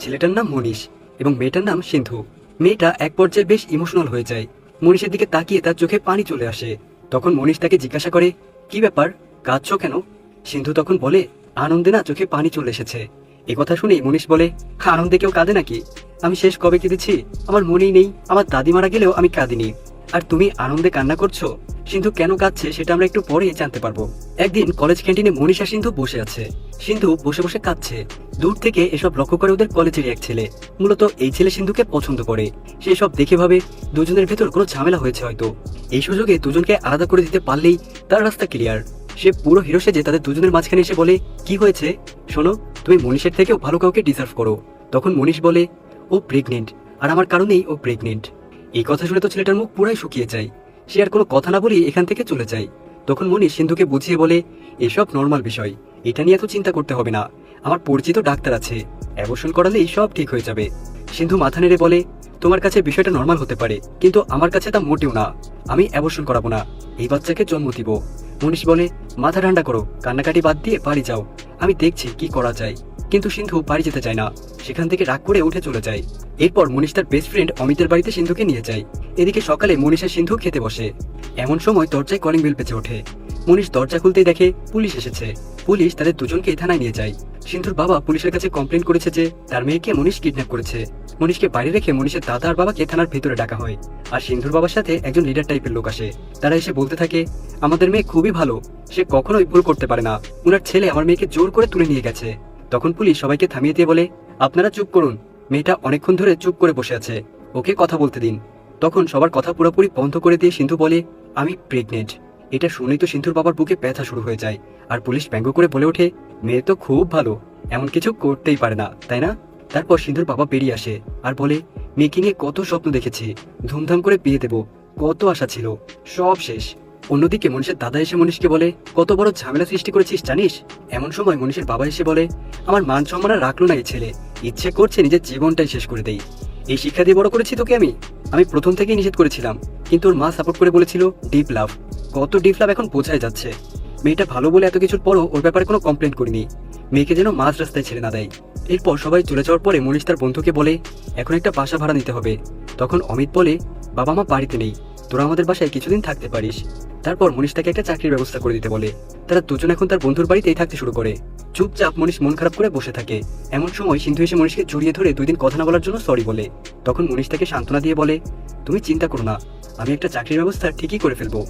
ছেলেটার নাম মনীষ এবং মেয়েটার নাম সিন্ধু। মেয়েটা এক পর্যায়ে বেশ ইমোশনাল হয়ে যায়। মনীষের দিকে তাকিয়ে তার চোখে পানি চলে আসে। তখন মনীষ তাকে জিজ্ঞাসা করে, কি ব্যাপার? কাঁদছ কেন? সিন্ধু তখন বলে, আনন্দে না চোখে পানি চলে এসেছে। এ কথা শুনে মনীষ বলে, আনন্দে কেউ কাঁদে নাকি? আমি শেষ কবে কেঁদেছি? আমার মনেই নেই। আমার দাদি মারা গেলেও আমি কাঁদিনি। আর তুমি আনন্দে কান্না করছ? সিন্ধু কেন কাঁদছে সেটা আমরা একটু পরে জানতে পারব। একদিন কলেজ ক্যান্টিনে মনীষা সিন্ধু বসে আছে। সিন্ধু বসে বসে কাঁদছে। দূর থেকে এসব লক্ষ্য করে ওদের কলেজের এক ছেলে। মূলত এই ছেলে সিন্ধুকে পছন্দ করে। সে সব দেখে ভাবে দুজনের ভেতর কোনো ঝামেলা হয়েছে হয়তো। এই সুযোগে দুজনকে আলাদা করে দিতে পারলেই তার রাস্তা ক্লিয়ার সে পুরো হিরো সেজে তাদের দুজনের মাঝখানে এসে বলে, কি হয়েছে? শোনো, তুমি মনীষের থেকেও ভালো কাউকে ডিজার্ভ করো। তখন মনীষ বলে, ও প্রেগনেন্ট আর আমার কারণেই ও প্রেগনেন্ট এই কথা শুনে তো ছেলেটার মুখ পুরাই শুকিয়ে যায়। সে আর কোনো কথা না বলেই এখান থেকে চলে যায়। তখন মনীষ সিন্ধুকে বুঝিয়ে বলে, এসব নর্মাল বিষয়। এটা নিয়ে এত চিন্তা করতে হবে না। আমার পরিচিত ডাক্তার আছে। অ্যাবর্শন করালেই সব ঠিক হয়ে যাবে। সিন্ধু মাথা নেড়ে বলে, তোমার কাছে বিষয়টা নর্মাল হতে পারে, কিন্তু আমার কাছে তা মোটেও না। আমি অ্যাবর্শন করাবো না। এই বাচ্চাকে জন্ম দিব। মনীষ বলে, মাথা ঠান্ডা করো। কান্নাকাটি বাদ দিয়ে বাড়ি যাও। আমি দেখছি কি করা যায়। কিন্তু সিন্ধু বাড়ি যেতে চায় না। সেখান থেকে রাগ করে উঠে চলে যায়। এরপর মনীষ তার বেস্ট ফ্রেন্ড অমিতের বাড়িতে সিন্ধুকে নিয়ে যায়। এদিকে সকালে মনীষ সিন্ধু খেতে বসে। এমন সময় দরজায় কলিং বেল পেঁচে ওঠে। মনীষ দরজা খুলতেই দেখে পুলিশ এসেছে। পুলিশ তাদের দুজনকে থানায় নিয়ে যায়। সিন্ধুর বাবা পুলিশের কাছে কমপ্লেন করেছে যে তার মেয়েকে মনীষ কিডন্যাপ করেছে। মনীষকে বাইরে রেখে মনীষের দাদা আর বাবাকে থানার ভেতরে ডাকা হয়। আর সিন্ধুর বাবার সাথে একজন লিডার টাইপের লোক আসে। তারা এসে বলতে থাকে, আমাদের মেয়ে খুবই ভালো। সে কখনোই ভুল করতে পারে না। উনার ছেলে আমার মেয়েকে জোর করে তুলে নিয়ে গেছে। তখন পুলিশ সবাইকে থামিয়ে দিয়ে বলে, আপনারা চুপ করুন। মেয়েটা অনেকক্ষণ ধরে চুপ করে বসে আছে। ওকে কথা বলতে দিন। তখন সবার কথা পুরোপুরি বন্ধ করে দিয়ে সিন্ধু বলে, আমি প্রেগনেন্ট এটা শুনেই তো সিন্ধুর বাবার বুকে ব্যথা শুরু হয়ে যায়। আর পুলিশ ব্যঙ্গ করে বলে ওঠে, মেয়ে তো খুব ভালো, এমন কিছু করতেই পারে না, তাই না? তারপর সিন্ধুর বাবা বেরিয়ে আসে আর বলে, মেয়েকে নিয়ে কত স্বপ্ন দেখেছি, ধুমধাম করে বিয়ে দেব, কত আশা ছিল, সব শেষ। অন্যদিকে মনীষের দাদা এসে মনীষকে বলে, কত বড় ঝামেলা সৃষ্টি করেছিস, জানিস? এমন সময় মনীষের বাবা এসে বলে, আমার মান সম্মান আর রাখল না এই ছেলে। ইচ্ছে করছে নিজের জীবনটাই শেষ করে দেই। এই শিক্ষা দিয়ে বড় করেছি তোকে আমি? আমি প্রথম থেকেই নিষেধ করেছিলাম, কিন্তু ওর মা সাপোর্ট করে বলেছিল ডিপ লাভ কত ডিপ লাভ এখন বোঝাই যাচ্ছে। মেয়েটা ভালো বলে এত কিছুর পরও ওর ব্যাপারে কোনো কমপ্লেন করিনি। মেয়েকে যেন মাঝ রাস্তায় ছেড়ে না দেয়। এরপর সবাই চলে যাওয়ার পরে মনীষ তার বন্ধুকে বলে, এখন একটা বাসা ভাড়া নিতে হবে। তখন অমিত বলে বাবা মা বাড়িতে নেই। তোরা আমাদের বাসায় কিছুদিন থাকতে পারিস। তারপর মনীষ তাকে একটা চাকরির ব্যবস্থা করে দিতে বলে। তারা দুজন এখন তার বন্ধুর বাড়িতেই থাকতে শুরু করে। চুপচাপ মনীষ মন খারাপ করে বসে থাকে। এমন সময় সিন্ধু এসে মনীষকে জড়িয়ে ধরে দুই দিন কথা না বলার জন্য সরি বলে। তখন মনীষ তাকে সান্ত্বনা দিয়ে বলে, তুমি চিন্তা করো না, আমি একটা চাকরির ব্যবস্থা ঠিকই করে ফেলব।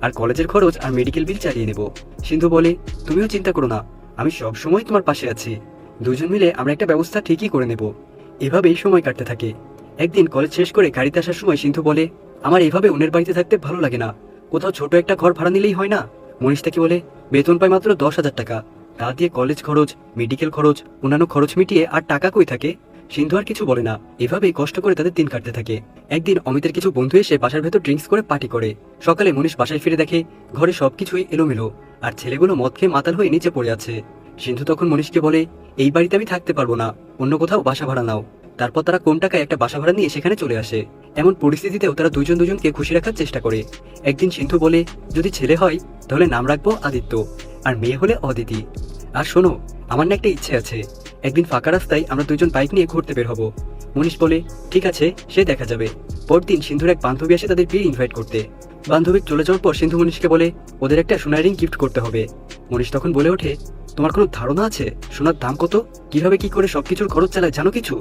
আর কলেজের খরচ আর মেডিকেল বিল চালিয়ে নেব। সিন্ধু বলে, তুমিও চিন্তা করো না, আমি সব সময় তোমার পাশে আছি। দুজন মিলে আমরা একটা ব্যবস্থা ঠিকই করে নেব। এভাবেই সময় কাটতে থাকে। একদিন কলেজ শেষ করে গাড়িতে আসার সময় সিন্ধু বলে আমার এভাবে অন্যের বাড়িতে থাকতে ভালো লাগে না। কোথাও ছোট একটা ঘর ভাড়া নিলেই হয় না? মনীষ তাকে বলে? বেতন পায় মাত্র দশ হাজার টাকা। তা দিয়ে কলেজ খরচ মেডিকেল খরচ, অন্যান্য খরচ মিটিয়ে আর টাকা কই থাকে? সিন্ধু আর কিছু বলে না। এভাবেই কষ্ট করে তাদের দিন কাটতে থাকে। একদিন অমিতের কিছু বন্ধু এসে বাসার ভেতর ড্রিঙ্কস করে পার্টি করে। সকালে মনীষ বাসায় ফিরে দেখে ঘরে সবকিছুই এলোমেলো। আর ছেলেগুলো মদ খেয়ে মাতাল হয়ে নিচে পড়ে আছে। সিন্ধু তখন মনীষকে বলে, এই বাড়িতে আমি থাকতে পারব না। অন্য কোথাও বাসা ভাড়া নাও। তারপর তারা কোন টাকায় একটা বাসা ভাড়া নিয়ে সেখানে চলে আসে। এমন পরিস্থিতিতেও তারা দুজন দুজনকে খুশি রাখার চেষ্টা করে। একদিন সিন্ধু বলে, যদি ছেলে হয়, তাহলে নাম রাখব আদিত্য, আর মেয়ে হলে অদিতি। আর শোনো, আমার না একটা ইচ্ছে আছে। একদিন ফাঁকা রাস্তায় আমরা দুজন বাইক নিয়ে ঘুরতে বের হব। মনীষ বলে, ঠিক আছে, সে দেখা যাবে। পরদিন সিন্ধুর এক বান্ধবী আসে তাদের বিয়ে ইনভাইট করতে। বান্ধবী চলে যাওয়ার পর সিন্ধু মনীষকে বলে, ওদের একটা সোনার রিং গিফট করতে হবে। মনীষ তখন বলে ওঠে, তোমার কোনো ধারণা আছে? সোনার দাম কত? কীভাবে কি করে সবকিছুর খরচ চালায়? জানো কিছু?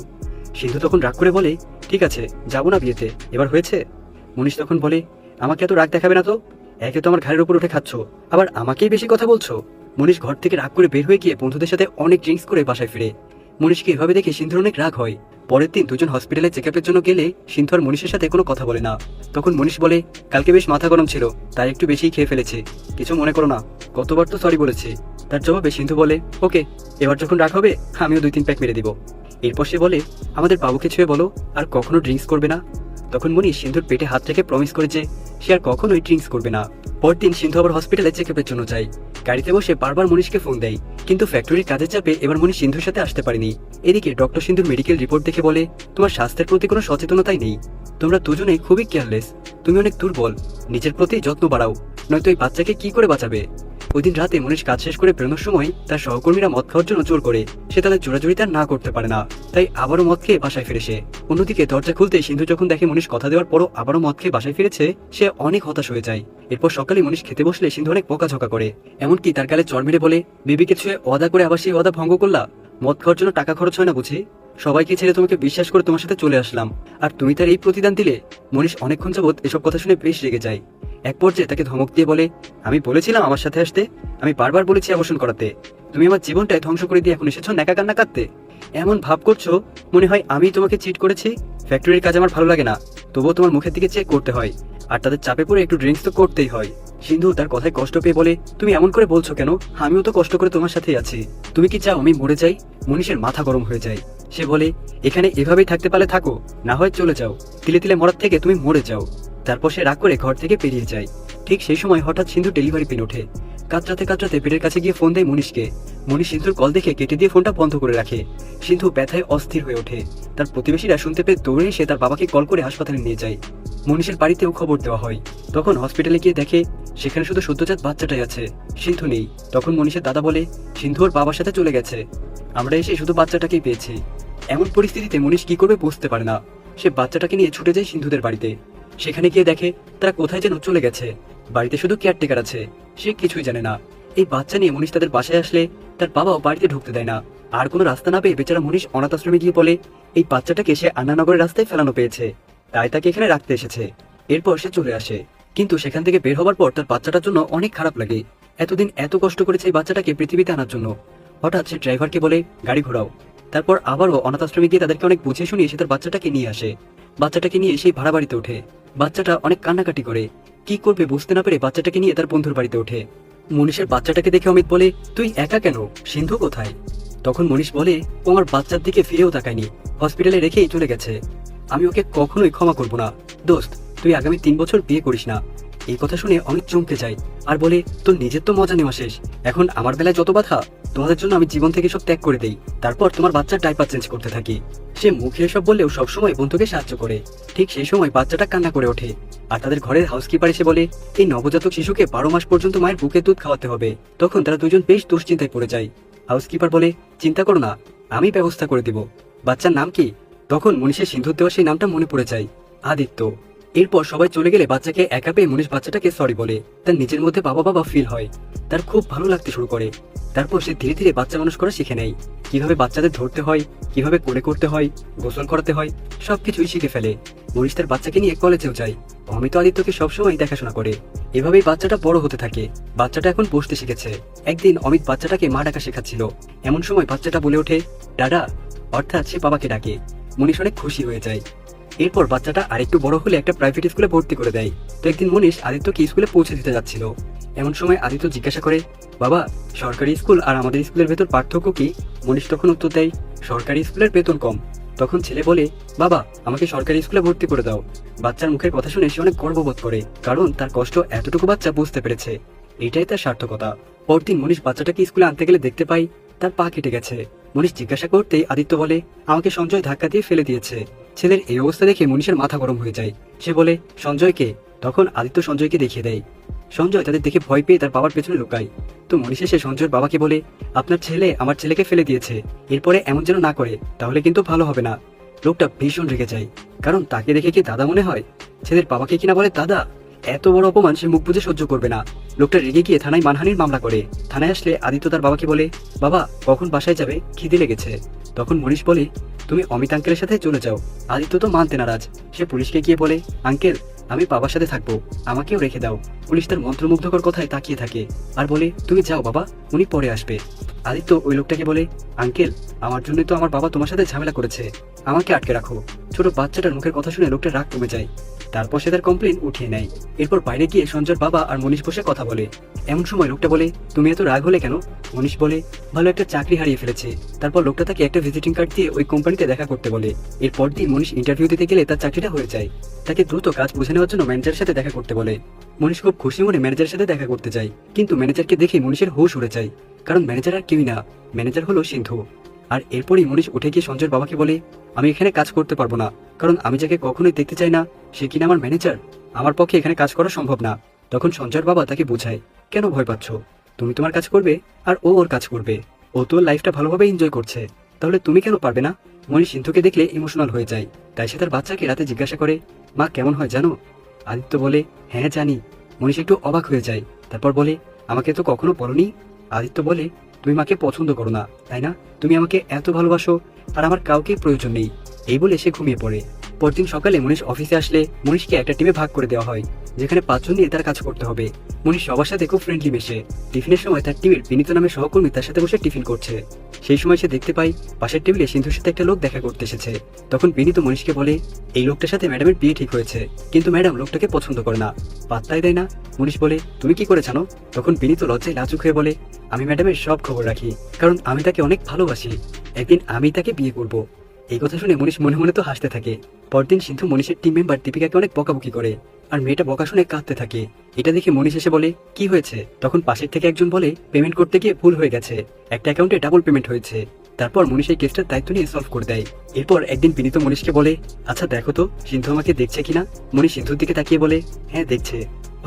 সিন্ধু তখন রাগ করে বলে ঠিক আছে, যাব না বিয়েতে। এবার হয়েছে? মনীষ তখন বলে, আমাকে এত রাগ দেখাবে না তো? একে তো আমার ঘাড়ের উপর উঠে খাচ্ছ। আবার আমাকেই বেশি কথা বলছো? মনীষ ঘর থেকে রাগ করে বের হয়ে গিয়ে বন্ধুদের সাথে অনেক ড্রিঙ্কস করে বাসায় ফিরে। মনীষকে এভাবে দেখে সিন্ধুর অনেক রাগ হয়। পরের দিন দুজন হসপিটালে চেক আপের জন্য গেলে সিন্ধু আর মনীষের সাথে কোনো কথা বলে না। তখন মনীষ বলে, কালকে বেশ মাথা গরম ছিল, তাই একটু বেশিই খেয়ে ফেলেছে। কিছু মনে করো না। কতবার তো সরি বলেছে। তার জবাবে সিন্ধু বলে, ওকে, এবার যখন রাগ হবে, আমিও দুই তিন প্যাক মেরে দিব। এরপর সে বলে, আমাদের বাবুকে ছুঁয়ে বলো, আর কখনো ড্রিঙ্কস করবে না। তখন মনি সিন্ধুর পেটে হাত রেখে প্রমিস করেছে সে আর কখনোই ড্রিঙ্কস করবে না। পরদিন সিন্ধু আবার হসপিটালে চেক আপের জন্য যায়। গাড়িতে বসে বারবার মনীষকে ফোন দেয়। কিন্তু ফ্যাক্টরির কাজের চাপে এবার মনীষ সিন্ধুর সাথে আসতে পারেনি। এদিকে ডক্টর সিন্ধুর মেডিকেল রিপোর্ট দেখে বলে, তোমার স্বাস্থ্যের প্রতি কোনো সচেতনতাই নেই। তোমরা দুজনেই খুবই কেয়ারলেস তুমি অনেক দুর্বল। নিজের প্রতি যত্ন বাড়াও। নয়তো এই বাচ্চাকে কি করে বাঁচাবে? ওই দিন রাতে মনীষ কাজ শেষ করে বেরোনোর সময় তার সহকর্মীরা মদ খাওয়ার জন্য জোর করে। সে তাদের জোরাজুরি তার না করতে পারে না। তাই আবারও মদ খেয়ে বাসায় ফিরে সে। অন্যদিকে দরজা খুলতে সিন্ধু যখন দেখে মনীষ কথা দেওয়ার পরও আবারও মদ খেয়ে বাসায় ফিরেছে, সে অনেক হতাশ হয়ে যায়। এরপর সকালে মনীষ খেতে বসলে সিন্ধু অনেক বকাঝকা করে। এমনকি তার গালে চর মেরে বলে, বিবিকে ছুঁয়ে অদা করে আবার সেই অদা ভঙ্গ করলা? মদ খাওয়ার জন্য টাকা খরচ হয় না বুঝি? সবাইকে ছেড়ে তোমাকে বিশ্বাস করে তোমার সাথে চলে আসলাম। আর তুমি তার এই প্রতিদান দিলে? মনীষ অনেকক্ষণ যাবৎ এসব কথা শুনে বেশ রেগে যায়। এক পর্যায়ে তাকে ধমক দিয়ে বলে, আমি বলেছিলাম আমার সাথে আসতে। আমি বারবার বলেছি আবর্ষণ করাতে। তুমি আমার জীবনটাই ধ্বংস করে দিয়ে এখন এসেছ নেকা কান্না কাঁদতে। এমন ভাব করছ, মনে হয় আমি তোমাকে চিট করেছি। ফ্যাক্টরির কাজ আমার ভালো লাগে না। তবুও তোমার মুখের দিকে চেক করতে হয়। আর তাদের চাপে পড়ে একটু ড্রিঙ্কস তো করতেই হয়। সিন্ধু তার কথায় কষ্ট পেয়ে বলে, তুমি এমন করে বলছো কেন? আমিও তো কষ্ট করে তোমার সাথেই আছি। তুমি কি চাও আমি মরে যাই? মনীষের মাথা গরম হয়ে যায়। সে বলে, এখানে এভাবেই থাকতে পারলে থাকো। না হয় চলে যাও। তিলে তিলে মরার থেকে তুমি মরে যাও। তারপর সে রাগ করে ঘর থেকে পেরিয়ে যায়। ঠিক সেই সময় হঠাৎ সিন্ধু ডেলিভারি পেন ওঠে। কাতরাতে কাতরাতে পেটের কাছে গিয়ে ফোন দেয় মনীষকে। মনীষ সিন্ধুর কল দেখে কেটে দিয়ে ফোনটা বন্ধ করে রাখে। সিন্ধু ব্যথায় অস্থির হয়ে ওঠে। তার প্রতিবেশীরা শুনতে পেয়ে দৌড়ে এসে তার বাবাকে কল করে হাসপাতালে নিয়ে যায়। মনীষের বাড়িতেও খবর দেওয়া হয়। তখন হসপিটালে গিয়ে দেখে, সেখানে শুধু সদ্যজাত বাচ্চাটাই আছে। সিন্ধু নেই। তখন মনীষের দাদা বলে, সিন্ধু ওর বাবার সাথে চলে গেছে। আমরা এসে শুধু বাচ্চাটাকেই পেয়েছি। এমন পরিস্থিতিতে মনীষ কি করবে বুঝতে পারে না। সে বাচ্চাটাকে নিয়ে ছুটে যায় সিন্ধুদের বাড়িতে। সেখানে গিয়ে দেখে তারা কোথায় যেন চলে গেছে। বাড়িতে শুধু কেয়ারটেকার আছে, সে কিছুই জানে না। এই বাচ্চা নিয়ে মনীষ তাদের বাসায় আসলে তার বাবাও বাড়িতে ঢুকতে দেয় না। আর কোনো রাস্তা না পেয়ে বেচারা মনীষ অনাথ আশ্রমে গিয়ে বলে, এই বাচ্চাটাকে সে আন্নানগরের রাস্তায় ফেলানো পেয়েছে। তাই তাকে এখানে রাখতে এসেছে। এরপর সে চলে আসে। কিন্তু সেখান থেকে বের হবার পর তার বাচ্চাটার জন্য অনেক খারাপ লাগে। এতদিন এত কষ্ট করেছে এই বাচ্চাটাকে পৃথিবীতে আনার জন্য। হঠাৎ সে ড্রাইভারকে বলে, গাড়ি ঘোরাও। তারপর আবারও অনাথ আশ্রমে গিয়ে তাদেরকে অনেক বুঝিয়ে শুনিয়ে সে তার বাচ্চাটাকে নিয়ে আসে। বাচ্চাটাকে নিয়ে সেই ভাড়া বাড়িতে ওঠে। বাচ্চাটা অনেক কান্নাকাটি করে। কি করবে বুঝতে না পেরে বাচ্চাটাকে নিয়ে তার বন্ধুর বাড়িতে ওঠে। মনীষের বাচ্চাটাকে দেখে অমিত বলে, তুই একা কেন? সিন্ধু কোথায়? তখন মনীষ বলে, ও আমার বাচ্চার দিকে ফিরেও তাকায়নি। হসপিটালে রেখেই চলে গেছে। আমি ওকে কখনোই ক্ষমা করব না। দোস্ত, তুই আগামী তিন বছর বিয়ে করিস না। এই কথা শুনে অমিত চমকে যায় আর বলে, তোর নিজের তো মজা নেওয়া শেষ। এখন আমার বেলায় যত বাধা, তোমাদের জন্য আমি জীবন থেকে সব ত্যাগ করে দেই। তারপর তোমার বাচ্চার ডাইপার চেঞ্জ করতে থাকি। সে মুখে এসব বললেও সবসময় বন্ধুকে সাহায্য করে। ঠিক সেই সময় বাচ্চাটা কান্না করে ওঠে। আর তাদের ঘরের হাউসকিপার এসে বলে, এই নবজাতক শিশুকে বারো মাস পর্যন্ত মায়ের বুকে দুধ খাওয়াতে হবে। তখন তারা দুজন বেশ দুশ্চিন্তায় পড়ে যায়। হাউসকিপার বলে, চিন্তা করো না, আমি ব্যবস্থা করে দিব। বাচ্চার নাম কি? তখন মনীষের সিন্ধুর দেওয়া সেই নামটা মনে পড়ে যায়। আদিত্য। এরপর সবাই চলে গেলে বাচ্চাকে একা পেয়ে মনীষ বাচ্চাটাকে সরি বলে। তার নিজের মধ্যে বাবা বাবা ফিল হয়। তার খুব ভালো লাগতে শুরু করে। তারপর সে ধীরে ধীরে বাচ্চা মানুষ করা শিখে নেয়। কীভাবে বাচ্চাদের ধরতে হয়, কীভাবে কোলে করতে হয়, গোসল করাতে হয়, সবকিছুই শিখে ফেলে। মনীষ তার বাচ্চাকে নিয়ে কলেজেও যায়। অমিত আদিত্যকে সবসময় দেখাশোনা করে। এভাবেই বাচ্চাটা বড় হতে থাকে। বাচ্চাটা এখন বসতে শিখেছে। একদিন অমিত বাচ্চাটাকে মা ডাকা শেখাচ্ছিল। এমন সময় বাচ্চাটা বলে ওঠে, দাদা, অর্থাৎ সে বাবাকে ডাকে। মনীষ অনেক খুশি হয়ে যায়। এরপর বাচ্চাটা আরেকটু বড় হলে একটা প্রাইভেট স্কুলে ভর্তি করে দেয়। তো একদিন মনীষ আদিত্যকে স্কুলে পৌঁছে দিতে যাচ্ছিল। এমন সময় আদিত্য জিজ্ঞাসা করে, বাবা, সরকারি স্কুল আর আমাদের স্কুলের ভেতর পার্থক্য কি? মনীষ তখন উত্তর দেয়, সরকারি স্কুলের বেতন কম। তখন ছেলে বলে, বাবা, আমাকে সরকারি স্কুলে ভর্তি করে দাও। বাচ্চার মুখের কথা শুনে সে অনেক গর্ববোধ করে, কারণ তার কষ্ট এতটুকু বাচ্চা বুঝতে পেরেছে। এটাই তার সার্থকতা। পরদিন মনীষ বাচ্চাটাকে স্কুলে আনতে গেলে দেখতে পাই তার পা কেটে গেছে। মনীষ জিজ্ঞাসা করতেই আদিত্য বলে, আমাকে সঞ্জয় ধাক্কা দিয়ে ফেলে দিয়েছে। ছেলের এই অবস্থা দেখে মনীষের মাথা গরম হয়ে যায়। সে বলে, সঞ্জয়কে? তখন আদিত্য সঞ্জয়কে দেখিয়ে দেয়। সঞ্জয় তাদের দেখে ভয় পেয়ে তার বাবার পেছনে লুকায়। তো মনীষ সে সঞ্জয়ের বাবাকে বলে, আপনার ছেলে আমার ছেলেকে ফেলে দিয়েছে। এরপরে এমন যেন না করে, তাহলে কিন্তু ভালো হবে না। লোকটা ভীষণ রেগে যায়। কারণ তাকে দেখে কি দাদা মনে হয়? ছেলের বাবাকে কিনা বলে দাদা? এত বড় অপমান সে মুখ বুঝে সহ্য করবে না। লোকটা রেগে গিয়ে থানায় মানহানির মামলা করে। থানায় আসলে আদিত্য তার বাবাকে বলে, বাবা, কখন বাসায় যাবে? খিদে লেগেছে। তখন মনীষ বলে, তুমি অমিত আঙ্কেলের সাথে চলে যাও। আদিত্য তো মানতে নারাজ। সে পুলিশকে গিয়ে বলে, আঙ্কেল, আমি বাবার সাথে থাকব। আমাকেও রেখে দাও। পুলিশ তার মন্ত্রমুগ্ধকর কথায় তাকিয়ে থাকে আর বলে, তুমি যাও বাবা, উনি পরে আসবে। আদিত্য ওই লোকটাকে বলে, আঙ্কেল, আমার জন্যই তো আমার বাবা তোমার সাথে ঝামেলা করেছে। আমাকে আটকে রাখো। ছোট বাচ্চাটার মুখের কথা শুনে লোকটার রাগ কমে যায়। তারপর সে তার কমপ্লেন উঠিয়ে নেয়। এরপর বাইরে গিয়ে সঞ্জয়ের বাবা আর মনীষ বসে কথা বলে। এমন সময় লোকটা বলে, তুমি এত রাগ হলে কেন? মনীষ বলে, ভালো একটা চাকরি হারিয়ে ফেলেছে। তারপর লোকটা তাকে একটা ভিজিটিং কার্ড দিয়ে ওই কোম্পানিতে দেখা করতে বলে। এরপর দিন মনীষ ইন্টারভিউ দিতে গেলে তার চাকরিটা হয়ে যায়। তাকে দ্রুত কাজ বুঝে নেওয়ার জন্য ম্যানেজারের সাথে দেখা করতে বলে। মনীষ খুব খুশি মনে ম্যানেজারের সাথে দেখা করতে যায়। কিন্তু ম্যানেজারকে দেখে মনীষের হুশ উড়ে যায়। কারণ ম্যানেজার আর কেউই না। ম্যানেজার হলো সিন্ধু। আর এরপরই মনীষ উঠে গিয়ে সঞ্জয়ের বাবাকে বলে, আমি এখানে কাজ করতে পারব না, কারণ আমি যাকে কখনোই দেখতে চাই না, সে কিনা আমার ম্যানেজার আমার পক্ষে এখানে কাজ করা সম্ভব না। তখন সঞ্জয়ের বাবা তাকে বোঝায়, কেন ভয় পাচ্ছ? তুমি তোমার কাজ করবে আর ও ওর কাজ করবে। ও তোর লাইফটা ভালোভাবে এনজয় করছে। তাহলে তুমি কেন পারবে না? মনীষ সিন্ধুকে দেখলে ইমোশনাল হয়ে যায়। তাই সে তার বাচ্চাকে রাতে জিজ্ঞাসা করে, মা, কেমন হয় জানো? আদিত্য বলে হ্যাঁ জানি। মনীষ একটু অবাক হয়ে যায়। তারপর বলে, আমাকে তো কখনো বলনি? আদিত্য বলে তুমি মাকে পছন্দ করো না, তাই না? তুমি আমাকে এত ভালোবাসো, আর আমার কাউকে প্রয়োজন নেই। এই বলে সে ঘুমিয়ে পড়ে। পরদিন সকালে মনীষ অফিসে আসলে মনীষকে একটা টিমে ভাগ করে দেওয়া হয়, যেখানে পাঁচজন নিয়ে তার কাজ করতে হবে। মনীষ সবার সাথে খুব ফ্রেন্ডলি মেশে। টিফিনের সময় তার টিমের বিনীত নামে সহকর্মী তার সাথে বসে টিফিন করছে। সেই সময় সে দেখতে পায়, পাশের টেবিলে সিন্ধুর সাথে একটা লোক দেখা করতে এসেছে। তখন বিনীত মনীষকে বলে, এই লোকটার সাথে ম্যাডামের বিয়ে ঠিক হয়েছে, কিন্তু ম্যাডাম লোকটাকে পছন্দ করে না। পাত্তাই দেয় না। মনীষ বলে, তুমি কি করে জানো? তখন বিনীত লজ্জায় লাজুক হয়ে বলে, আমি ম্যাডামের সব খবর রাখি, কারণ আমি তাকে অনেক ভালোবাসি। একদিন আমি তাকে বিয়ে করব। এই কথা শুনে মনীষ মনে মনে তো হাসতে থাকে। পরদিন সিন্ধু মনীষের টিম মেম্বার দীপিকাকে অনেক বকাবকি করে আর মেয়েটা বকা শুনে কাঁদতে থাকে। এটা দেখে মনীষ এসে বলে, কি হয়েছে? তখন পাশের থেকে একজন বলে পেমেন্ট করতে গিয়ে ভুল হয়ে গেছে। একটা অ্যাকাউন্টে ডাবল পেমেন্ট হয়েছে। তারপর মনীষ এই কেসটার দায়িত্ব নিয়ে সলভ করে দেয়। এরপর একদিন বিনীত মনীষকে বলে আচ্ছা দেখো তো, সিন্ধু আমাকে দেখছে কিনা? মনীষ সিন্ধুর দিকে তাকিয়ে বলে হ্যাঁ দেখছে।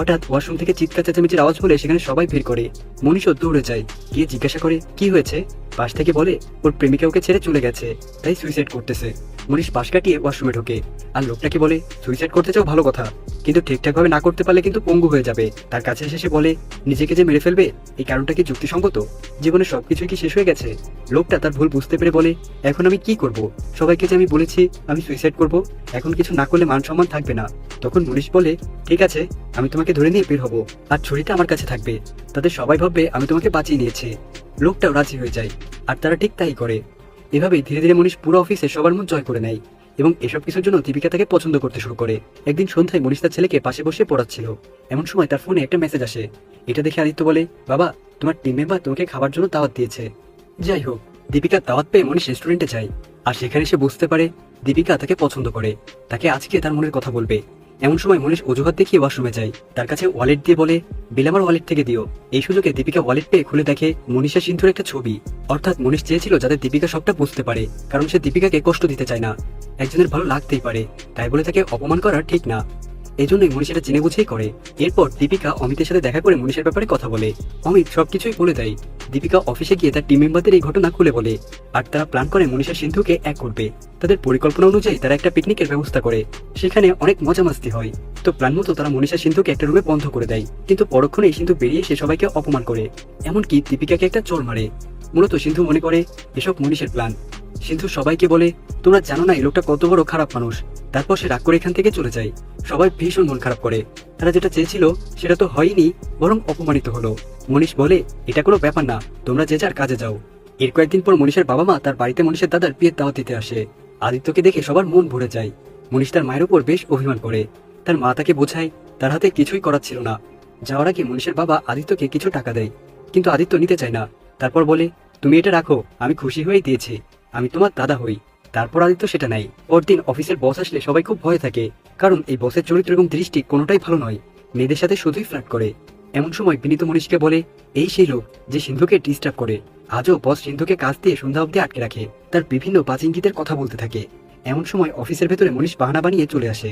হঠাৎ ওয়াশরুম থেকে চিৎকার, চেঁচামেচির আওয়াজ বলে সেখানে সবাই ভিড় করে। মনীষও দৌড়ে যায়। গিয়ে জিজ্ঞাসা করে, কি হয়েছে? পাশ থেকে বলে, ওর প্রেমিকা ওকে ছেড়ে চলে গেছে, তাই সুইসাইড করতেছে। মনীষ পাশ কাটিয়ে ওয়াশরুমে ঢোকে। আর লোকটাকে বলে সুইসাইড করতে চাও, ভালো কথা। কিন্তু ঠিকঠাক ভাবে না করতে পারলে কিন্তু পঙ্গু হয়ে যাবে। তার কাছে এসে সে বলে, নিজেকে যে মেরে ফেলবে, এই কারণটা কি যুক্তিসঙ্গত? জীবনে সবকিছুই কি শেষ হয়ে গেছে? লোকটা তার ভুল বুঝতে পেরে বলে, এখন আমি কি করব? সবাইকে যে আমি বলেছি আমি সুইসাইড করব, এখন কিছু না করলে মান সম্মান থাকবে না। তখন মনীষ বলে, ঠিক আছে, আমি তোমাকে ধরে নিয়ে বের হব। আর ছুরিটা আমার কাছে থাকবে। তাদের সবাই ভাববে আমি তোমাকে বাঁচিয়ে নিয়েছি। লোকটাও রাজি হয়ে যায়। আর তারা ঠিক তাই করে। এভাবেই ধীরে ধীরে মনীষ পুরো অফিসে সবার মন জয় করে নেয় এবং এসব কিছুর জন্য দীপিকা তাকে পছন্দ করতে শুরু করে। একদিন সন্ধ্যায় মনীষ তার ছেলেকে পাশে বসে পড়াচ্ছিল। এমন সময় তার ফোনে একটা মেসেজ আসে। এটা দেখে আদিত্য বলে, বাবা, তোমার টিম মেম্বার তোমাকে খাবার জন্য দাওয়াত দিয়েছে। যাই হোক, দীপিকা দাওয়াত পেয়ে মনীষ রেস্টুরেন্টে যায়। আর সেখানে সে বুঝতে পারে দীপিকা তাকে পছন্দ করে। তাকে আজকে তার মনের কথা বলবে। এমন সময় মনীষ অজুহাত দেখিয়ে ওয়াশরুমে যায়। তার কাছে ওয়ালেট দিয়ে বলে বিল আমার ওয়ালেট থেকে দিও। এই সুযোগে দীপিকা ওয়ালেট পেয়ে খুলে দেখে মনীষা সিন্ধুর একটা ছবি। অর্থাৎ মনীষ চেয়েছিল যাতে দীপিকা সবটা বুঝতে পারে, কারণ সে দীপিকাকে কষ্ট দিতে চায় না। একজনের ভালো লাগতেই পারে, তাই বলে তাকে অপমান করা ঠিক না। এই জন্যই মনীষ এটা জেনে বুঝেই করে। এরপর দীপিকা অমিতের সাথে দেখা করে মনীষের ব্যাপারে কথা বলে। অমিত সবকিছুই বলে দেয়। দীপিকা অফিসে গিয়ে তার টিম মেম্বারদের এই ঘটনা খুলে বলে। আর তারা প্ল্যান করে মনীষা সিন্ধুকে এক করবে। তাদের পরিকল্পনা অনুযায়ী তারা একটা পিকনিকের ব্যবস্থা করে। সেখানে অনেক মজা মাস্তি হয়। তো প্ল্যান মতো তারা মনীষা সিন্ধুকে একটা রুমে বন্ধ করে দেয়। কিন্তু পরক্ষণে সিন্ধু বেরিয়ে সে সবাইকে অপমান করে। এমনকি দীপিকাকে একটা চোর মারে। মূলত সিন্ধু মনে করে এসব মনীষের প্ল্যান। সিন্ধু সবাইকে বলে, তোমরা জানো না এই লোকটা কত বড় খারাপ মানুষ? তারপর সে রাগ করে এখান থেকে চলে যায়। সবাই ভীষণ মন খারাপ করে। তারা যেটা চেয়েছিল, সেটা তো হয়নি, বরং অপমানিত হলো। মনীষ বলে, এটা কোনো ব্যাপার না, তোমরা যে যার কাজে যাও। এর কয়েকদিন পর মনীষের বাবা মা তার বাড়িতে মনীষের দাদার বিয়ের দাওয়াত দিতে আসে। আদিত্যকে দেখে সবার মন ভরে যায়। মনীষ তার মায়ের উপর বেশ অভিমান করে। তার মা তাকে বোঝায়, তার হাতে কিছুই করার ছিল না। যাওয়ার আগে মনীষের বাবা আদিত্যকে কিছু টাকা দেয়, কিন্তু আদিত্য নিতে চায় না। তারপর বলে, তুমি এটা রাখো, আমি খুশি হয়েই দিয়েছি। আমি তোমার দাদা হই। তারপর আদিত্য সেটা নাই পরদিন অফিসের বস আসলে সবাই খুব ভয়ে থাকে, কারণ এই বসের চরিত্র এবং দৃষ্টি কোনোটাই ভালো নয়। মেয়েদের সাথে শুধুই ফ্ল্যাট করে। এমন সময় বিনীত মনীষকে বলে, এই সেই লোক যে সিন্ধুকে ডিস্টার্ব করে। আজও বস সিন্ধুকে কাজ দিয়ে সন্ধ্যা অবধি আটকে রাখে। তার বিভিন্ন বাচিঙ্গিতের কথা বলতে থাকে। এমন সময় অফিসের ভেতরে মনীষ বাহানা বানিয়ে চলে আসে।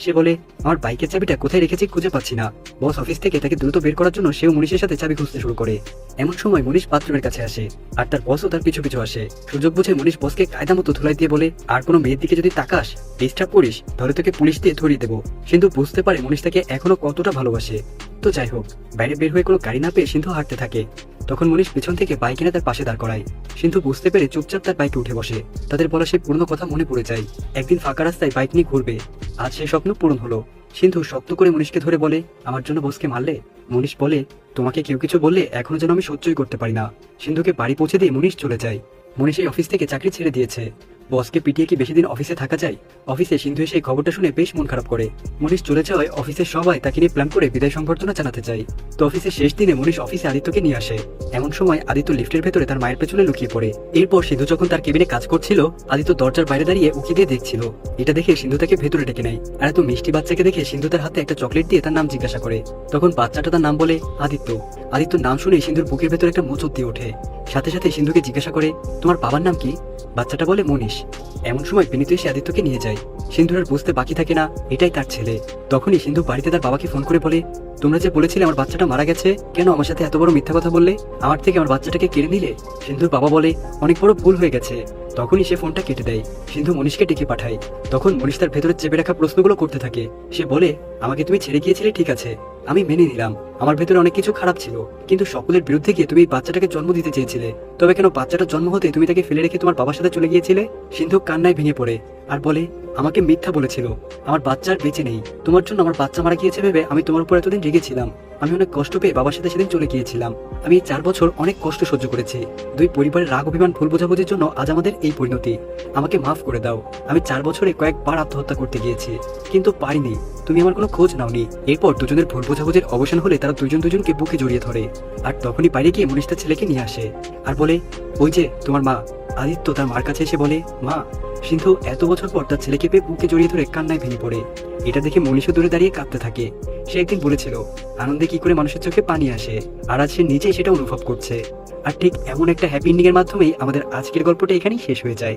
সে বলে, আমার বাইকের চাবিটা কোথায় রেখেছি খুঁজে পাচ্ছি না। বস অফিস থেকে তাকে দ্রুত বের করার জন্য সেও মনীষের সাথে চাবি খুঁজতে শুরু করে। এমন সময় মনীষ বাথরুমের কাছে আসে আর তার বসও তার পিছু পিছু আসে। সুযোগ বুঝে মনীষ বসকে কায়দা মতো ধুলাই দিয়ে বলে, আর কোনো মেয়ের দিকে যদি তাকাস, ডিস্টার্ব করিস, তাহলে তোকে পুলিশ দিয়ে ধরিয়ে দেবো। কিন্তু বুঝতে পারে মনীষ তাকে এখনও কতটা ভালোবাসে। তো যাই হোক, বাইরে বের হয়ে কোনো গাড়ি না পেয়ে সিন্ধু হাঁটতে থাকে। তখন মনীষ পিছন থেকে বাইক এনে তার পাশে দাঁড় করায়। সিন্ধু বুঝতে পেরে চুপচাপ তার বাইকে উঠে বসে। তাদের বলা সেই পুরনো কথা মনে পড়ে যায়। একদিন ফাঁকা রাস্তায় বাইক নিয়ে ঘুরবে। আজ সেই স্বপ্ন পূরণ হলো। সিন্ধু শক্ত করে মনীষকে ধরে বলে, আমার জন্য বসকে মারলে? মনীষ বলে, তোমাকে কেউ কিছু বললে এখনও যেন আমি সহ্যই করতে পারি না। সিন্ধুকে বাড়ি পৌঁছে দিয়ে মনীষ চলে যায়। মনীষ এই অফিস থেকে চাকরি ছেড়ে দিয়েছে। বসকে পিটিয়ে কি বেশি দিন অফিসে থাকা যায়? অফিসে সিন্ধু সেই খবরটা শুনে বেশ মন খারাপ করে। মনীষ চলে যাওয়ায় অফিসের সবাই তাকে নিয়ে প্ল্যান করে বিদায় সংবর্ধনা জানাতে চায় তো অফিসের শেষ দিনে মনীষ অফিসে আদিত্যকে নিয়ে আসে। এমন সময় আদিত্য লিফটের ভেতরে তার মায়ের পেছনে লুকিয়ে পড়ে। এরপর সিন্ধু যখন তার কেবিনে কাজ করছিল, আদিত্য দরজার বাইরে দাঁড়িয়ে উকি দিয়ে দেখছিল। এটা দেখে সিন্ধু তাকে ভেতরে ডেকে নেয়। আর এত মিষ্টি বাচ্চাকে দেখে সিন্ধু তার হাতে একটা চকলেট দিয়ে তার নাম জিজ্ঞাসা করে। তখন বাচ্চাটা তার নাম বলে আদিত্য। আদিত্যর নাম শুনে সিন্ধুর বুকের ভেতরে একটা মোচড় দিয়ে ওঠে। সাথে সাথে সিন্ধুকে জিজ্ঞাসা করে, তোমার বাবার নাম কি? বাচ্চাটা বলে মনীষ, এমন সময় বিনীত এসে আদিত্যকে নিয়ে যায়। সিন্ধুর আর বুঝতে বাকি থাকে না, এটাই তার ছেলে। তখনই সিন্ধু বাড়িতে তার বাবাকে ফোন করে বলে, তোমরা যে বলেছিলে আমার বাচ্চাটা মারা গেছে, কেন আমার সাথে এত বড় মিথ্যা কথা বললে? আমার থেকে আমার বাচ্চাটাকে কেড়ে নিলে? সিন্ধুর বাবা বলে, অনেক বড় ভুল হয়ে গেছে। তখনই সে ফোনটা কেটে দেয়। সিন্ধু মনীষকে ডেকে পাঠায়। তখন মনীষ তার ভেতরে চেপে রাখা প্রশ্নগুলো করতে থাকে। সে বলে, আমাকে তুমি ছেড়ে গিয়েছিলে, ঠিক আছে। আমি মেনে নিলাম। আমার ভেতরে অনেক কিছু খারাপ ছিল। কিন্তু সকলের বিরুদ্ধে গিয়ে তুমি বাচ্চাটাকে জন্ম দিতে চেয়েছিলে। তবে কেন বাচ্চাটা জন্ম হতে তুমি তাকে ফেলে রেখে তোমার বাবার সাথে চলে গিয়েছিলে? সিন্ধু কান্নায় ভেঙে পড়ে। আর বলে, আমাকে মিথ্যা বলেছিল। আমার বাচ্চার বেঁচে নেই। তোমার জন্য আমার বাচ্চা মারা গিয়েছে ভেবে আমি তোমার উপর এতদিন রেগেছিলাম। আমি অনেক কষ্ট পেয়ে বাবার সাথে সেদিন চলে গিয়েছিলাম। আমি এই চার বছর অনেক কষ্ট সহ্য করেছি। দুই পরিবারের রাগ অভিমান ভুল বোঝাবুঝির জন্য আজ আমাদের এই পরিণতি। আমাকে মাফ করে দাও। আমি চার বছরে কয়েকবার আত্মহত্যা করতে গিয়েছি, কিন্তু পারিনি। তুমি আমার কোনো খোঁজ নাওনি। এরপর দুজনের ভুল বোঝাবুঝির অবসান হলে তারা দুজন দুজনকে বুকে জড়িয়ে ধরে। আর তখনই বাইরে গিয়ে মনীষ ছেলেকে নিয়ে আসে। আর বলে, ওই যে তোমার মা। আদিত্য তার মার কাছে এসে বলে, মা সিন্ধু এত বছর পর তার ছেলেকে পেয়ে বুকে জড়িয়ে ধরে কান্নায় ভেঙে পড়ে। এটা দেখে মনীষও দূরে দাঁড়িয়ে কাঁদতে থাকে। সে একদিন বলেছিল, আনন্দে কি করে মানুষের চোখে পানি আসে, আর আজ সে নিজেই সেটা অনুভব করছে। আর ঠিক এমন একটা হ্যাপি এর মাধ্যমেই আমাদের আজকের গল্পটা এখানেই শেষ হয়ে যায়।